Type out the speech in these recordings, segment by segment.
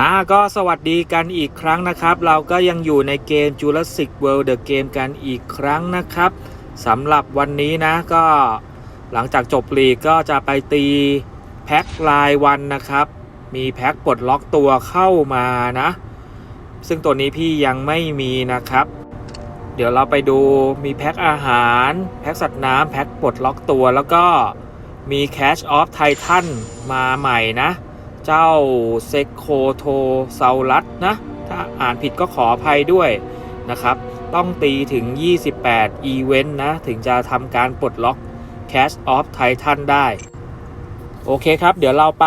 อ่าก็สวัสดีกันอีกครั้งนะครับ เราก็ยังอยู่ในเกม Jurassic World The Game กันอีกครั้งนะครับสำหรับวันนี้นะก็หลังจากจบลีกก็จะไปตีแพ็ครายวันนะครับ มีแพ็คปลดล็อกตัวเข้ามานะ ซึ่งตัวนี้พี่ยังไม่มีนะครับ เดี๋ยวเราไปดูมีแพ็คอาหาร แพ็คสัตว์น้ำแพ็คปลดล็อกตัวแล้วก็มี Cash of Titan มาใหม่นะ เจ้าเซโคโทซาลัสนะ ถ้าอ่านผิดก็ขออภัยด้วยนะครับ ต้องตีถึง 28 อีเวนต์นะ ถึงจะทำการปลดล็อก Cash of Titan ได้ โอเคครับ เดี๋ยวเราไป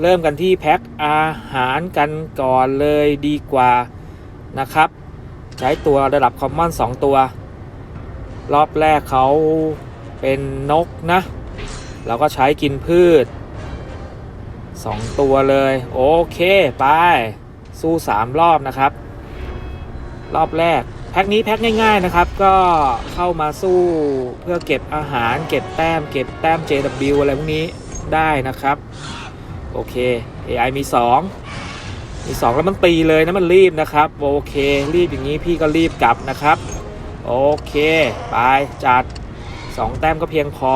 เริ่มกันที่แพ็คอาหารกันก่อนเลยดีกว่านะครับ ใช้ตัวระดับคอมมอน2ตัว รอบแรกเขาเป็นนกนะ เราก็ใช้กินพืช 2 ตัวเลย โอเค ไป สู้ 3 รอบนะครับ รอบแรก แพ็คนี้แพ็คง่าย ๆนะครับ ก็เข้ามาสู้เพื่อเก็บอาหารเก็บแต้ม เก็บแต้ม JW อะไรพวกนี้ได้นะครับ โอเค AI มี 2 มี2แล้วมันตีเลยนะมันรีบนะครับ โอเค รีบอย่างนี้พี่ก็รีบกลับนะครับ โอเค ไป จัด 2 แต้มก็เพียงพอ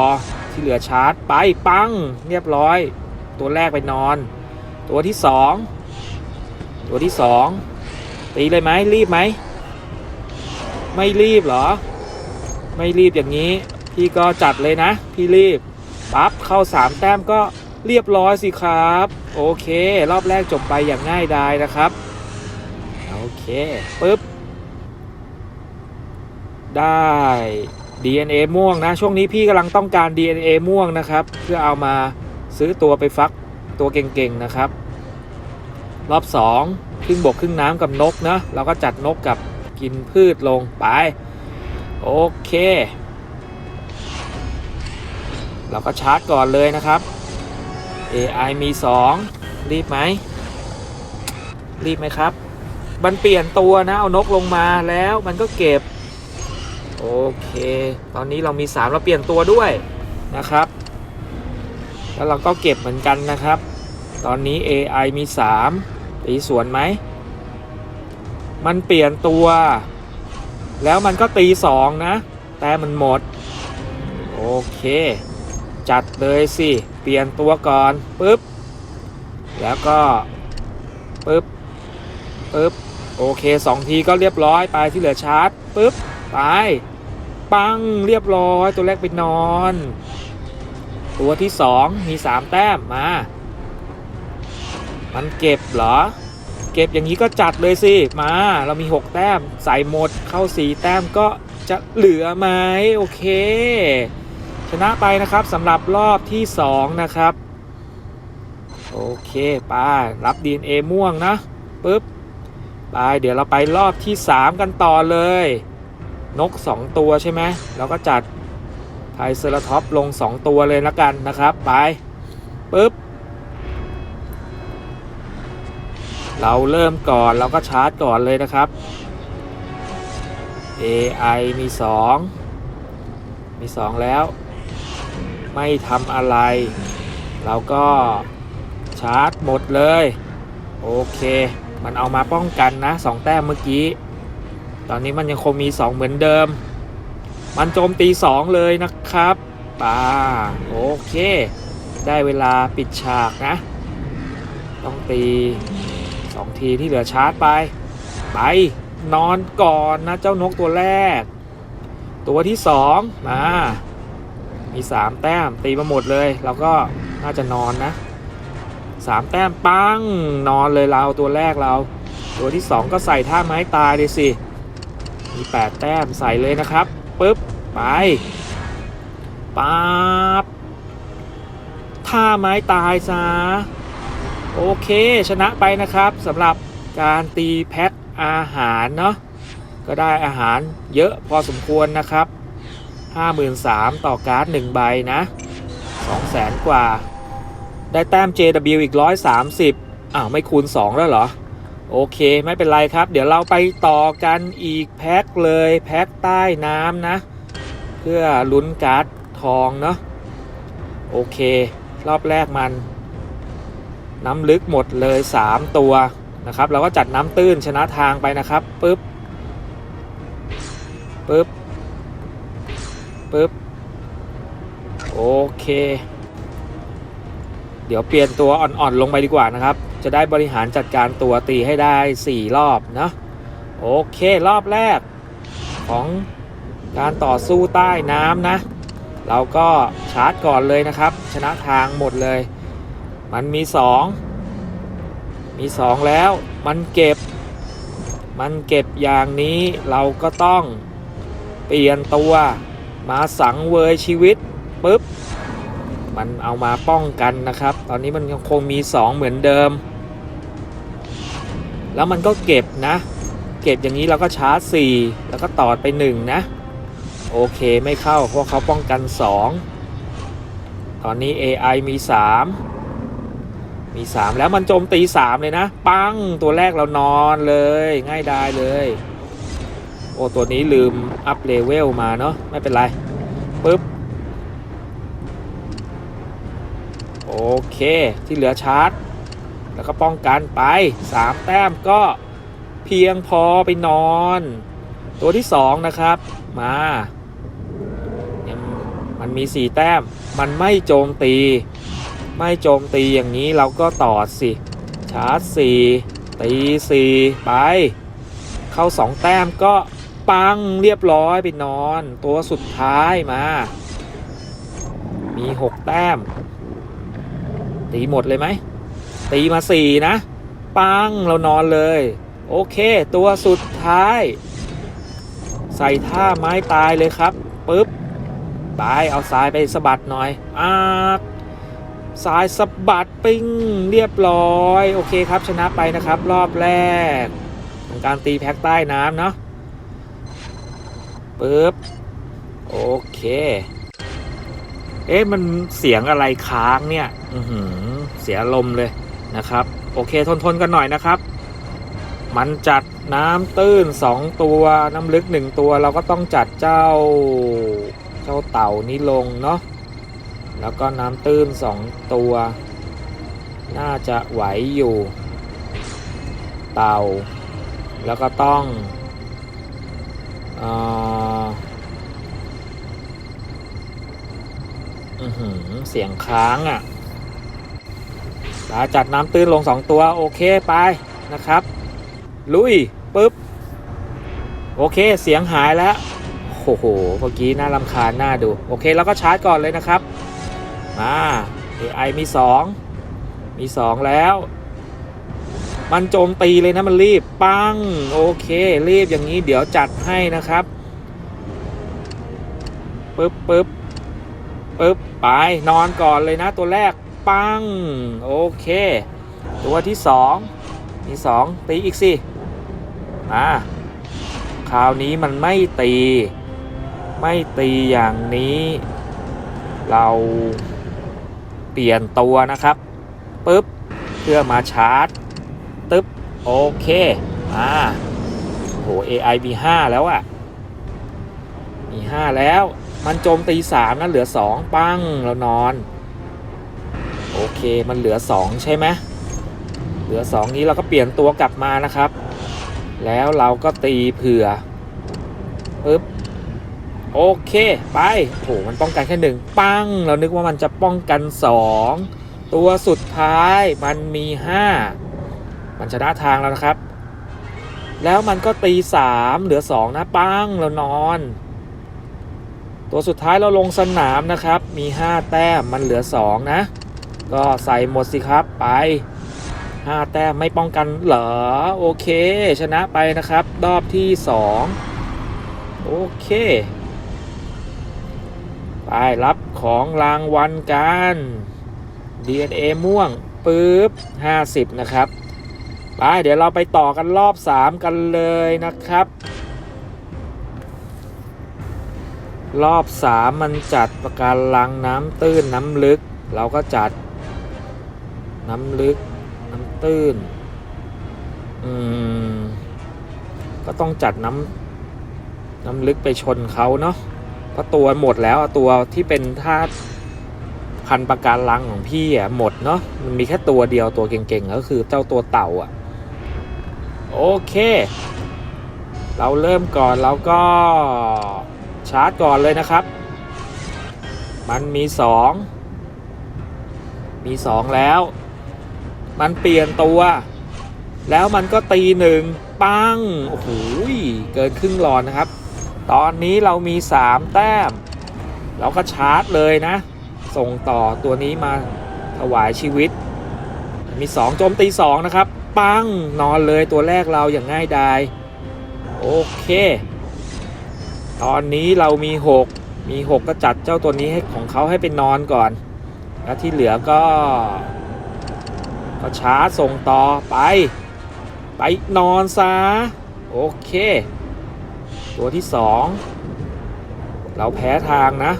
ที่เหลือชาร์จ ไปปัง เรียบร้อย ตัวแรกไปนอน ตัวที่ 2 ตัวที่ 2 ตีเลยไหมรีบไหม ไม่รีบเหรอ ไม่รีบอย่างนี้ พี่ก็จัดเลยนะ พี่รีบปั๊บเข้า 3 แต้มก็ เรียบร้อยสิครับ โอเค รอบแรกจบไปอย่างง่ายดายนะครับ โอเคปึ๊บ ได้ DNA ม่วงนะ ช่วงนี้พี่กำลังต้องการ DNA ม่วงนะครับ เพื่อเอามาซื้อตัวไปฟักตัวเก่งๆนะครับ รอบ 2 ครึ่งบกครึ่งน้ำกับนกนะเราก็จัดนกกับกินพืชลงไป โอเค เราก็ชาร์จก่อนเลยนะครับ AI มี 2 รีบไหม รีบไหมครับ มันเปลี่ยนตัวนะ เอานกลงมาแล้วมันก็เก็บ โอเค ตอนนี้เรามี 3 เราเปลี่ยนตัวด้วยนะครับ แล้วเราก็เก็บเหมือนกันนะครับ ตอนนี้ AI มี 3 ตีสวนไหม มันเปลี่ยนตัว แล้วมันก็ตี 2 นะ แต่มันหมด โอเค จัดเลยสิ เปลี่ยนตัวก่อนปึ๊บแล้วก็ปึ๊บปึ๊บโอเคสองทีก็เรียบร้อยไปที่เหลือชาร์จปึ๊บไปปังเรียบร้อยตัวแรกไปนอน ตัวที่สองมีสามแต้มมา มันเก็บเหรอ เก็บอย่างนี้ก็จัดเลยสิมาเรามี6แต้มใส่หมดเข้า4แต้มก็จะเหลือไหมโอเค นะไปนะครับสำหรับรอบที่ 2 นะครับ โอเคไปรับ DNA ม่วงนะปึ๊บไปเดี๋ยวเราไปรอบที่ 3 กันต่อเลย นก 2 ตัวใช่ไหมเราก็จัดไทเซอร์ท็อปลง 2 ตัวเลยละกันนะครับ ไปปึ๊บเราเริ่มก่อนเราก็ชาร์จก่อนเลยนะครับ AI มี 2 มี 2 แล้ว ไม่ทำอะไร เราก็ชาร์จหมดเลย โอเค มันเอามาป้องกันนะ 2 แต้มเมื่อกี้ ตอนนี้มันยังคงมี 2 เหมือนเดิม มันโจมตี 2 เลยนะครับป่าโอเค ได้เวลาปิดฉากนะ ต้องตี 2 ทีที่เหลือชาร์จไป ไป นอนก่อนนะเจ้านกตัวแรก ตัวที่ 2 มา มี 3 แต้มตีมาหมดเลยเราก็น่าจะนอนนะ 3 แต้มปังนอนเลยเราตัวแรกเรา ตัวที่ 2 ก็ใส่ท่าไม้ตายเลยสิ มี 8 แต้มใส่เลยนะครับปึ๊บไปปั๊บท่าไม้ตายซะโอเคชนะไปนะครับสำหรับการตีแพ็คอาหารเนาะก็ได้อาหารเยอะพอสมควรนะครับ 53,000 ต่อการ์ด1ใบนะ 200,000 กว่า ได้แต้ม JW อีก 130อ้าวไม่คูณ 2 แล้วเหรอ โอเคไม่เป็นไรครับ เดี๋ยวเราไปต่อกันอีกแพ็คเลย แพ็คใต้น้ำนะ เพื่อลุ้นการ์ดทองเนาะโอเค รอบแรกมัน น้ำลึกหมดเลย 3 ตัวนะครับ เราก็จัดน้ำตื้นชนะทางไปนะครับปึ๊บปึ๊บ ปึ๊บ โอเค เดี๋ยวเปลี่ยนตัวอ่อนๆลงไปดีกว่านะครับ จะได้บริหารจัดการตัวตีให้ได้ 4 รอบนะโอเครอบแรกของการต่อสู้ใต้น้ำนะ เราก็ชาร์จก่อนเลยนะครับ ชนะทางหมดเลย มันมี 2 มี 2 แล้วมันเก็บ มันเก็บอย่างนี้เราก็ต้องเปลี่ยนตัว มาสังเวยชีวิตปุ๊บมันเอามาป้องกันนะครับ ตอนนี้มันยังคงมี 2 เหมือนเดิม แล้วมันก็เก็บนะ เก็บอย่างนี้เราก็ชาร์จ 4 แล้วก็ต่อไป 1 นะ โอเคไม่เข้าเพราะเขาป้องกัน 2 ตอนนี้ AI มี 3 มี 3 แล้วมันโจมตี 3 เลยนะ ปังตัวแรกเรานอนเลยง่ายดายเลย โอ้ตัวนี้ลืมอัพเลเวลมาเนาะไม่เป็นไรปึ๊บโอเคที่เหลือชาร์จ แล้วก็ป้องกันไป 3 แต้มก็เพียงพอไปนอน ตัวที่ 2 นะครับมามันมี 4 แต้มมันไม่โจมตี ไม่โจมตีอย่างนี้เราก็ต่อสิ ชาร์จ 4 ตี 4 ไป เข้า 2 แต้มก็ ปังเรียบร้อยไปนอน ตัวสุดท้ายมา มี6แต้ม ตีหมดเลยไหม ตีมา4นะ ปังเรานอนเลย โอเค ตัวสุดท้าย ใส่ท่าไม้ตายเลยครับปึ๊บบายเอาทรายไปสะบัดหน่อยอากทรายสะบัดปิ้งเรียบร้อย โอเคครับชนะไปนะครับ รอบแรกของการตีแพ็กใต้น้ำเนาะ ปึ๊บ โอเค เอ๊ะ มันเสียงอะไรค้างเนี่ย อือหือเสียลมณ์เลยนะครับ โอเค ทนทนๆกันหน่อยนะครับ มันจัดน้ำตื้น 2 ตัวน้ำลึก 1 ตัว เราก็ต้องจัดเจ้า เจ้าเต่านี้ลงเนาะ แล้วก็น้ำตื้น 2 ตัว น่าจะไหวอยู่ เต่า แล้วก็ต้อง อ่ออือหือ เสียงค้างอะ่ะตาจัดน้ำตื้นลง2ตัว โอเค ไปนะครับ ลุยปุ๊บ โอเคเสียงหายแล้วโอ้โหเมื่อกี้น่ารำคาญน่าดู โอเคแล้วก็ชาร์จก่อนเลยนะครับ มา AI มี 2 มี 2 แล้ว มันโจมตีเลยนะมันรีบ ปัง โอเค รีบอย่างนี้เดี๋ยวจัดให้นะครับปึ๊บปึ๊บปึ๊บไปนอนก่อนเลยนะตัวแรก ปัง โอเค ตัวที่2มี2ตีอีกสิมาคราวนี้มันไม่ตี ไม่ตีอย่างนี้ เราเปลี่ยนตัวนะครับปุ๊บเพื่อมาชาร์จ ตึ๊บ โอเคมาโห AI มี5แล้วอะมี 5 แล้ว มันโจมตี3นะเหลือ 2 ปังแล้วนอน โอเค มันเหลือ 2 ใช่ไหมเหลือ 2 นี้เราก็เปลี่ยนตัวกลับมานะครับ แล้วเราก็ตีเผื่อปึ๊บโอเค ไปโหมันป้องกันแค่หนึ่งปังเรานึกว่ามันจะป้องกันสองตัวสุดท้ายมันมีห้า มันชนะทางแล้วนะครับ แล้วมันก็ตีสามเหลือสองนะปังเรานอน ตัวสุดท้ายเราลงสนามนะครับ มีห้าแต้มมันเหลือสองนะ ก็ใส่หมดสิครับไปห้าแต้มไม่ป้องกันเหรอ โอเค ชนะไปนะครับ รอบที่สองโอเคไปรับของรางวัลกัน DNA ม่วง ปึ๊บ 50 นะครับ ไปเดี๋ยวเราไปต่อกันรอบ 3 กันเลยนะครับ รอบ 3 มันจัดประการลังน้ำตื้นน้ำลึก เราก็จัด น้ำลึก น้ำตื้น อืม ก็ต้องจัดน้ำน้ำลึกไปชนเขาเนาะเพราะตัวหมดแล้วตัวที่เป็นธาตุพันประการลังของพี่อะหมดเนาะมันมีแค่ตัวเดียวตัวเก่งๆ ก็คือเจ้าตัวเต่าอะ โอเค เราเริ่มก่อนเราก็ชาร์จก่อนเลยนะครับ มันมีสองมีสองแล้ว มันเปลี่ยนตัว แล้วมันก็ตีหนึ่งปัง โอ้โหเกินครึ่งหลอดนะครับ ตอนนี้เรามี 3 แต้ม เราก็ชาร์จเลยนะ ส่งต่อตัวนี้มาถวายชีวิต มี 2 โจมตี 2 นะครับ ปัง นอนเลยตัวแรกเราอย่างง่ายดายโอเค ตอนนี้เรามี 6 มี 6 ก็จัดเจ้าตัวนี้ให้ของเขาให้เป็นนอนก่อน แล้วที่เหลือก็ ก็ชาร์จส่งต่อไป ไปนอนซะ โอเค ตัวที่สองเราแพ้ทางนะ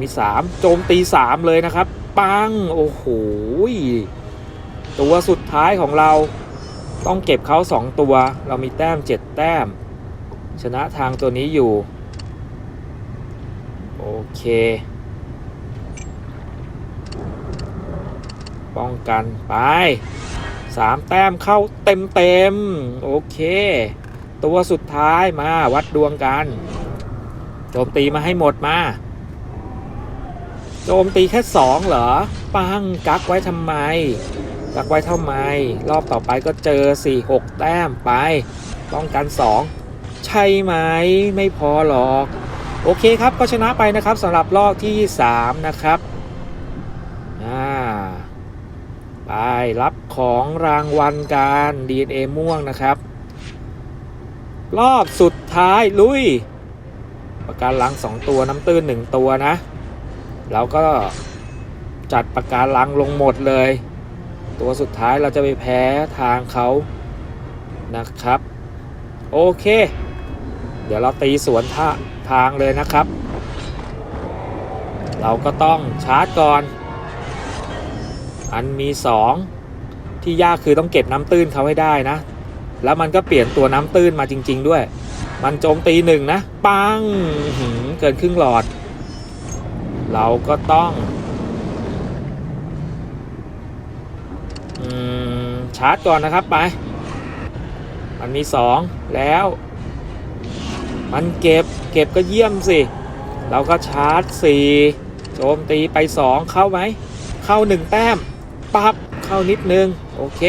มีสามโจมตีสามเลยนะครับ ปัง โอ้โห ตัวสุดท้ายของเราต้องเก็บเขาสองตัว เรามีแต้มเจ็ดแต้ม ชนะทางตัวนี้อยู่ โอเค ป้องกันไปสามแต้มเข้าเต็มเต็มโอเค ตัวสุดท้ายมาวัดดวงกันโจมตีมาให้หมดมา โจมตีแค่สองเหรอ ปังกักไว้ทำไม กักไว้ทำไมรอบต่อไปก็เจอ 4 6 แต้มไปป้องกัน 2 ใช่ไหมไม่พอหรอก โอเคครับก็ชนะไปนะครับสำหรับรอบที่ 3 นะครับอ่าไปรับของรางวัลการ DNA ม่วงนะครับ รอบสุดท้ายลุย ประการลังสองตัวน้ำตื้นหนึ่งตัวนะ แล้วก็จัดประการลังลงหมดเลย ตัวสุดท้ายเราจะไปแพ้ทางเขานะครับ โอเค เดี๋ยวเราตีสวนท่าทางเลยนะครับ เราก็ต้องชาร์จก่อน อันมีสองที่ยากคือต้องเก็บน้ำตื้นเขาให้ได้นะ แล้วมันก็เปลี่ยนตัวน้ำตื้นมาจริง ๆ ด้วย มันโจมตีหนึ่งนะ ปังเกินครึ่งหลอด เราก็ต้องอม ชาร์จก่อนนะครับไป มันมีสองแล้ว มันเก็บเก็บก็เยี่ยมสิ เราก็ชาร์จสี่โจมตีไปสองเข้าไหม เข้าหนึ่งแต้มปับเข้านิดนึง โอเค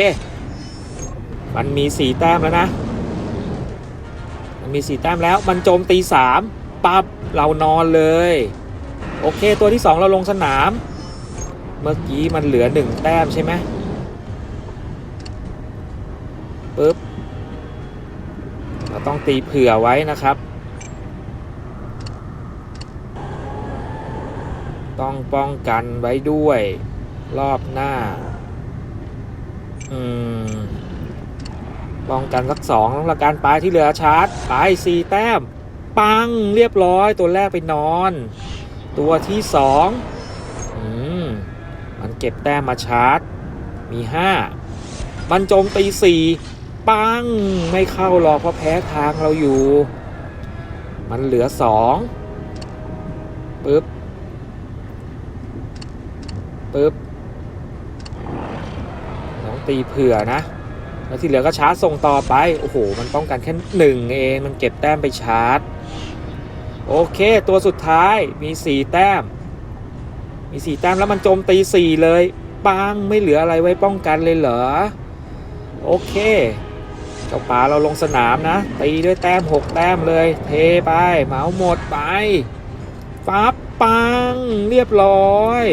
มันมีสี่แต้มแล้วนะ มันมีสี่แต้มแล้วมันโจมตีสามปับเรานอนเลย โอเค ตัวที่สองเราลงสนาม เมื่อกี้มันเหลือหนึ่งแต้มใช่ไหม ตีเผื่อไว้นะครับ ต้องป้องกันไว้ด้วย รอบหน้า อืม ป้องกันสักสองแล้วละการไปที่เหลือชาร์จไปสี่แต้ม ปังเรียบร้อยตัวแรกไปนอน ตัวที่สองอืม มันเก็บแต้มมาชาร์จ มีห้ามันโจมตีสี่ ปัง ไม่เข้าหรอกเพราะแพ้ทางเราอยู่ มันเหลือสองปึ๊บปึ๊บน้องตีเผื่อนะ แล้วที่เหลือก็ชาร์จส่งต่อไป โอ้โห มันป้องกันแค่หนึ่งเอง มันเก็บแต้มไปชาร์จ โอเค ตัวสุดท้ายมีสี่แต้ม มีสี่แต้มแล้วมันโจมตีสี่เลยปังไม่เหลืออะไรไว้ป้องกันเลยเหรอ โอเค เจ้าป่าเราลงสนามนะตีด้วยแต้มหกแต้มเลย เทไปเหมาหมดไปฟับปังเรียบร้อย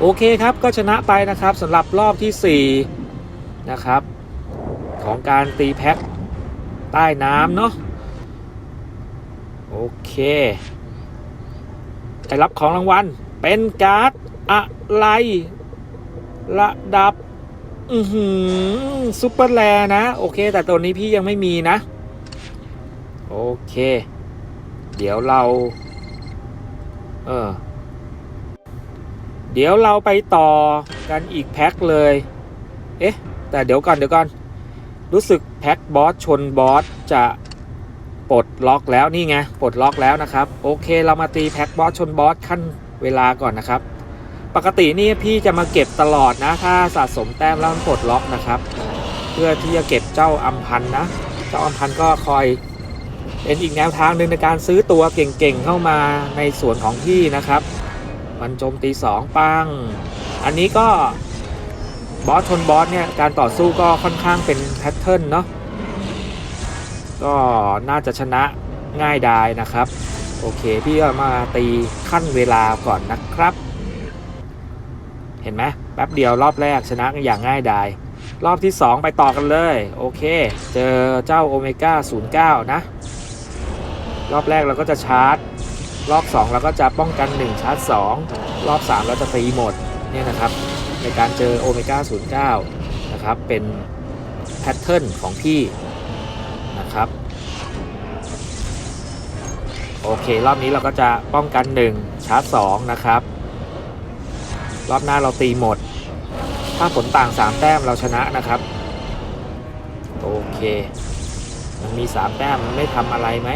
โอเคครับก็ชนะไปนะครับสำหรับรอบที่ 4 นะครับ ของการตีแพ็คใต้น้ำเนาะโอเคได้รับของรางวัลเป็นการ์ดอะไรระดับ อือหือซุปเปอร์แรนะ โอเค แต่ตัวนี้พี่ยังไม่มีนะ โอเค เดี๋ยวเรา เออ เดี๋ยวเราไปต่อกันอีกแพ็คเลย เอ๊ะ แต่เดี๋ยวก่อนเดี๋ยวก่อน รู้สึกแพ็คบอสชนบอสจะปลดล็อกแล้วนี่ไงปลดล็อกแล้วนะครับ โอเค เรามาตีแพ็กบอสชนบอสขั้นเวลาก่อนนะครับ ปกตินี่พี่จะมาเก็บตลอดนะ ถ้าสะสมแต้มแล้วมันปลดล็อกนะครับ เพื่อที่จะเก็บเจ้าอัมพันนะ เจ้าอัมพันก็คอยเป็นอีกแนวทางหนึ่งในการซื้อตัวเก่งๆเข้ามาในส่วนของพี่นะครับ มันโจมตีสองปัง อันนี้ก็บอสชนบอสเนี่ยการต่อสู้ก็ค่อนข้างเป็นแพทเทิร์นเนาะก็น่าจะชนะง่ายดายนะครับ โอเค พี่ก็มาตีขั้นเวลาก่อนนะครับ เห็นไหมแป๊บเดียวรอบแรกชนะกันอย่างง่ายดาย รอบที่ 2 ไปต่อกันเลย โอเค เจอเจ้าโอเมก้า09 นะ รอบแรกเราก็จะชาร์จ รอบ 2 เราก็จะป้องกัน 1 ชาร์จ 2 รอบ 3 เราจะตีหมดเนี่ยนะครับ ในการเจอโอเมก้า09 นะครับ เป็นแพทเทิร์นของพี่นะครับโอเค รอบนี้เราก็จะป้องกัน 1 ชาร์จ 2 นะครับ รอบหน้าเราตีหมด ถ้าผลต่าง 3 แต้มเราชนะนะครับ โอเค มันมี 3 แต้มมันไม่ทำอะไรไหม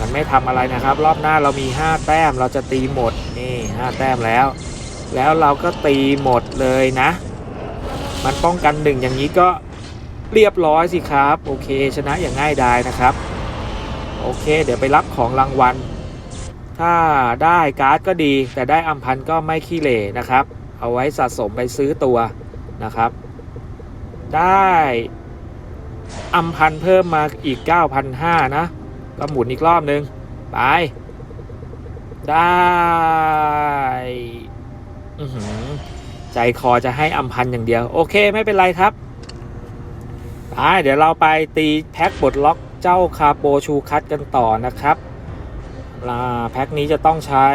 มันไม่ทำอะไรนะครับ รอบหน้าเรามี 5 แต้มเราจะตีหมดนี่5แต้มแล้ว แล้วเราก็ตีหมดเลยนะ มันป้องกันหนึ่งอย่างนี้ก็เรียบร้อยสิครับ โอเค ชนะอย่างง่ายดายนะครับ โอเค เดี๋ยวไปรับของรางวัล ถ้าได้การ์ดก็ดี แต่ได้อัมพันก็ไม่ขี้เหร่นะครับ เอาไว้สะสมไปซื้อตัวนะครับ ได้อัมพันเพิ่มมาอีก 9,500 นะ ก็หมุนอีกรอบนึง ไป ได้หือใจคอจะให้อัมพันอย่างเดียว โอเคไม่เป็นไรครับไปเดี๋ยวเราไปตีแพ็คบดล็อกเจ้าคาโปชูคัตกันต่อนะครับ แพ็คนี้จะต้องใช้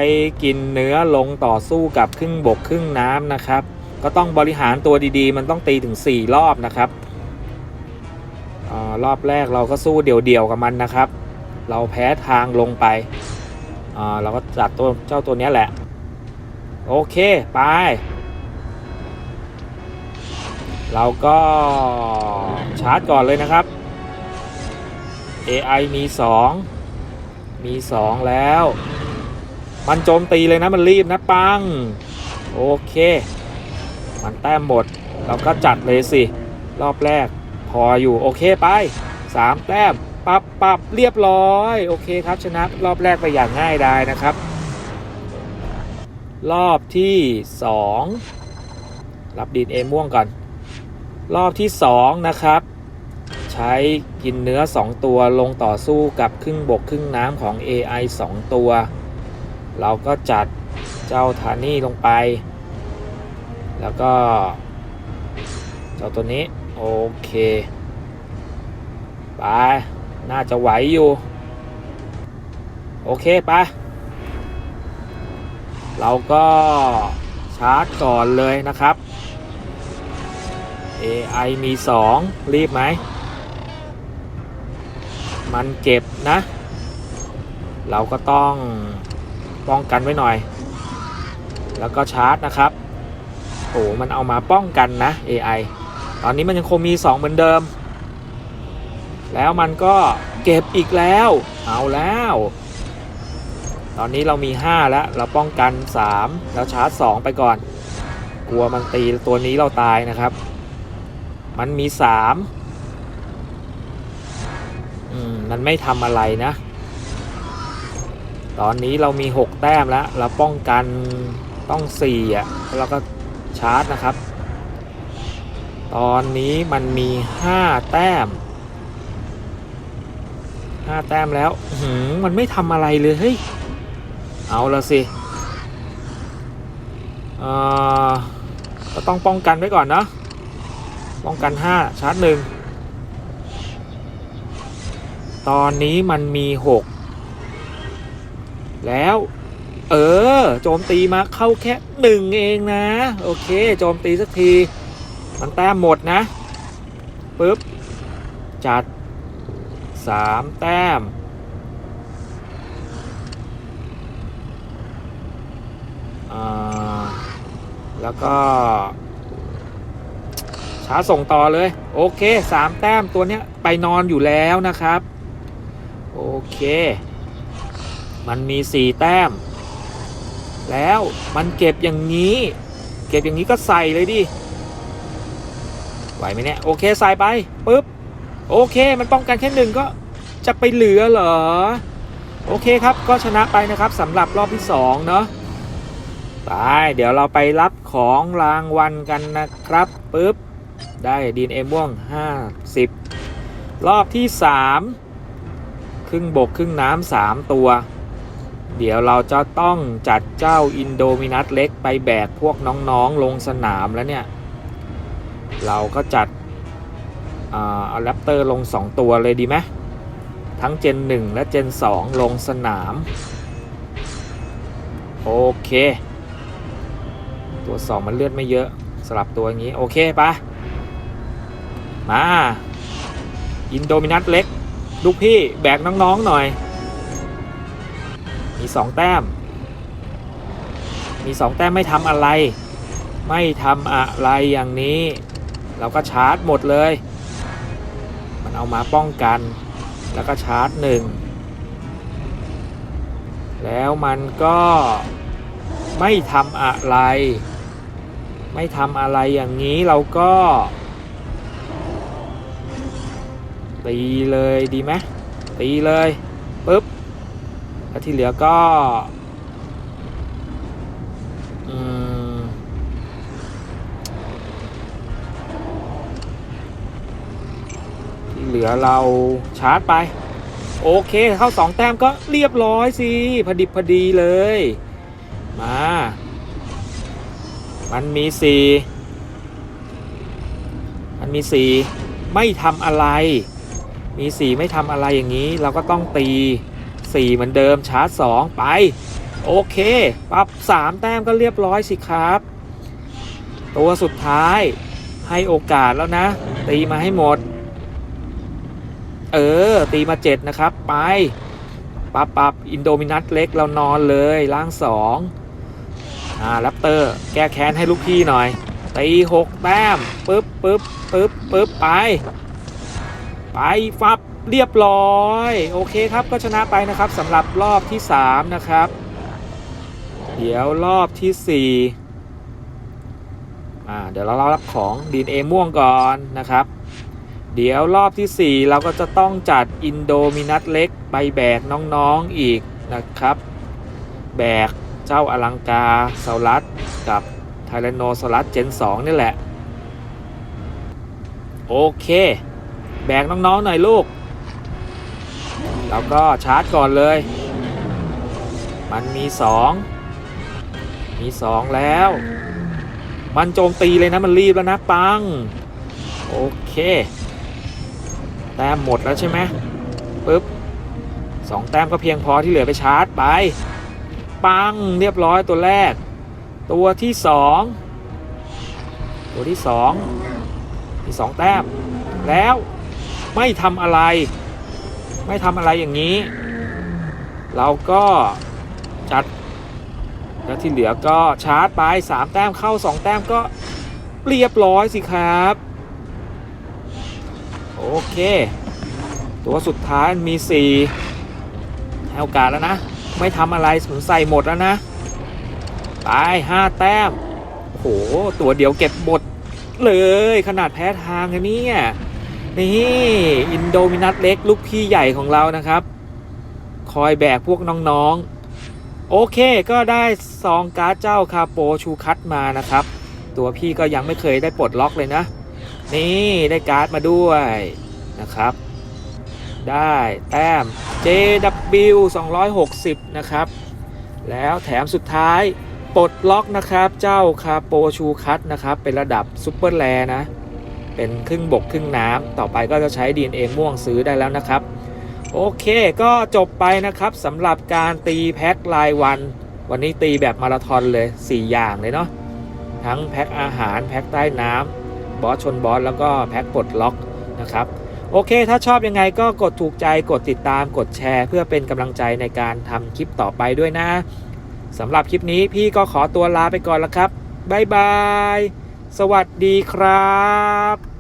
กินเนื้อลงต่อสู้กับครึ่งบกครึ่งน้ำนะครับ ก็ต้องบริหารตัวดีๆ มันต้องตีถึง 4 รอบนะครับอรอบแรกเราก็สู้เดี่ยวๆกับมันนะครับ เราแพ้ทางลงไปเราก็จัดตัวเจ้าตัวนี้แหละ โอเค ไป เราก็ชาร์จก่อนเลยนะครับ AI มี 2 มี2แล้ว มันโจมตีเลยนะมันรีบนะปัง โอเค มันแต้มหมด เราก็จัดเลยสิ รอบแรก พออยู่โอเคไป3แต้มปับปับเรียบร้อย โอเคครับชนะรอบแรกไปอย่างง่ายดายนะครับ รอบที่2รับดีดเอม่วงก่อน รอบที่2นะครับ ใช้กินเนื้อ 2 ตัวลงต่อสู้กับครึ่งบกครึ่งน้ำของ AI 2 ตัว เราก็จัดเจ้าทานี่ลงไป แล้วก็ เจ้าตัวนี้ โอเค ไป น่าจะไหวอยู่ โอเค ไป เราก็ชาร์จก่อนเลยนะครับ AI มี 2 รีบไหม มันเก็บนะ เราก็ต้องป้องกันไว้หน่อย แล้วก็ชาร์จนะครับโอ้มันเอามาป้องกันนะ AI ตอนนี้มันยังคงมี 2 เหมือนเดิม แล้วมันก็เก็บอีกแล้ว เอาแล้ว ตอนนี้เรามี 5 แล้ว เราป้องกัน 3 แล้วชาร์จ 2 ไปก่อน กลัวมันตีตัวนี้เราตายนะครับ มันมี 3 มมันไม่ทำอะไรนะ ตอนนี้เรามี 6 แต้มแล้ว เราป้องกันต้อง4อะแล้วก็ชาร์จนะครับ ตอนนี้มันมี 5 แต้ม 5 แต้มแล้วหือมันไม่ทำอะไรเลยเฮ้ยเอาละสิเอ่อก็ต้องป้องกันไว้ก่อนเนาะป้องกัน 5 ชาร์จหนึ่ง ตอนนี้มันมี6แล้ว เออ โจมตีมาเข้าแค่หนึ่งเองนะ โอเค โจมตีสักที มันแต้มหมดนะปึ๊บ จัด3แต้มอ่าแล้วก็ช้าส่งต่อเลย โอเค3แต้มตัวเนี้ยไปนอนอยู่แล้วนะครับ โอเค มันมีสี่แต้ม แล้วมันเก็บอย่างนี้ เก็บอย่างนี้ก็ใส่เลยดิไหวไหมเนี่ย โอเคใส่ไปปุ๊บโอเค มันป้องกันแค่หนึ่งก็จะไปเหลือเหรอ โอเคครับก็ชนะไปนะครับสำหรับรอบที่สองเนาะไปเดี๋ยวเราไปรับของรางวัลกันนะครับปุ๊บได้ดีนเอม่วง 50 รอบที่ 3 ครึ่งบกครึ่งน้ำสามตัว เดี๋ยวเราจะต้องจัดเจ้าอินโดมินัสเล็กไปแบกพวกน้องๆลงสนามแล้วเนี่ย เราก็จัดอ่าเอาแรปเตอร์ลง 2 ตัวเลยดีไหมทั้งเจน 1 และเจน 2 ลงสนาม โอเค ตัว 2 มันเลือดไม่เยอะสลับตัวอย่างนี้ โอเคปะมา อินโดมินัสเล็ก ลูกพี่แบกน้องๆหน่อย มี2แต้ม มี2แต้มไม่ทำอะไร ไม่ทำอะไรอย่างนี้ เราก็ชาร์จหมดเลย มันเอามาป้องกัน แล้วก็ชาร์จหนึ่ง แล้วมันก็ไม่ทำอะไร ไม่ทำอะไรอย่างนี้เราก็ ตีเลยดีไหมตีเลยปุ๊บแล้วที่เหลือก็ที่เหลือเราชาร์จไป โอเคเข้าสองแต้มก็เรียบร้อยสิพอดิบพอดีเลย มา มันมีสี่มันมีสี่ไม่ทำอะไร มีสี่ไม่ทำอะไรอย่างนี้ เราก็ต้องตีสี่เหมือนเดิมชาร์จสองไป โอเค ปรับสามแต้มก็เรียบร้อยสิครับ ตัวสุดท้ายให้โอกาสแล้วนะ ตีมาให้หมด เออ ตีมาเจ็ดนะครับ ไปปับปับอินโดมินัสเล็กเรานอนเลยล่างสองอ่าแรปเตอร์แก้แค้นให้ลูกพี่หน่อยตีหกแต้มปึ๊บปึ๊บปึ๊บปึ๊บไป ไปฟับเรียบร้อย โอเคครับก็ชนะไปนะครับสำหรับรอบที่ 3 นะครับ เดี๋ยวรอบที่ 4 อ่าเดี๋ยวเรารับของดีนเอม่วงก่อนนะครับ เดี๋ยวรอบที่ 4 เราก็จะต้องจัดอินโดมินัสเล็กไปแบกน้องๆอีกนะครับ แบกเจ้าอลังกาเซารัสกับไทแรนโนซอรัสเจน 2 นี่แหละ โอเค แบกน้องๆหน่อยลูก แล้วก็ชาร์จก่อนเลย มันมี 2 มี 2 แล้ว มันโจมตีเลยนะมันรีบแล้วนะปัง โอเค แต้มหมดแล้วใช่ไหมปึ๊บสองแต้มก็เพียงพอที่เหลือไปชาร์จไป ปังเรียบร้อยตัวแรก ตัวที่สองตัวที่สองมีสองแต้มแล้ว ไม่ทำอะไร ไม่ทำอะไรอย่างนี้ เราก็จัดแล้วที่เหลือก็ชาร์จไป 3 แต้มเข้า 2 แต้มก็เรียบร้อยสิครับ โอเค ตัวสุดท้ายมี4ให้โอกาสแล้วนะ ไม่ทำอะไรผมใส่หมดแล้วนะ ไป 5 แต้มโอ้โห ตัวเดียวเก็บหมดเลยขนาดแพ้ทางนเนี่ย นี่อินโดมินัสเล็กลูกพี่ใหญ่ของเรานะครับ คอยแบกพวกน้องๆ โอเคก็ได้ซองการ์ดเจ้าคาโปชูคัตมานะครับ ตัวพี่ก็ยังไม่เคยได้ปลดล็อกเลยนะ นี่ได้การ์ดมาด้วยนะครับ ได้แต้ม JW 260 นะครับ แล้วแถมสุดท้ายปลดล็อกนะครับเจ้าคาโปชูคัตนะครับ เป็นระดับซูเปอร์แลนะ เป็นครึ่งบกครึ่งน้ำต่อไปก็จะใช้ DNA ม่วงซื้อได้แล้วนะครับ โอเคก็จบไปนะครับสำหรับการตีแพ็ครายวัน วันนี้ตีแบบมาราธอนเลย 4 อย่างเลยเนาะทั้งแพ็คอาหารแพ็คใต้น้ำบอสชนบอสแล้วก็แพ็คปลดล็อกนะครับโอเค ถ้าชอบยังไงก็กดถูกใจ กดติดตาม กดแชร์ เพื่อเป็นกำลังใจในการทำคลิปต่อไปด้วยนะ สำหรับคลิปนี้พี่ก็ขอตัวลาไปก่อนแล้วครับ บ๊ายบาย สวัสดีครับ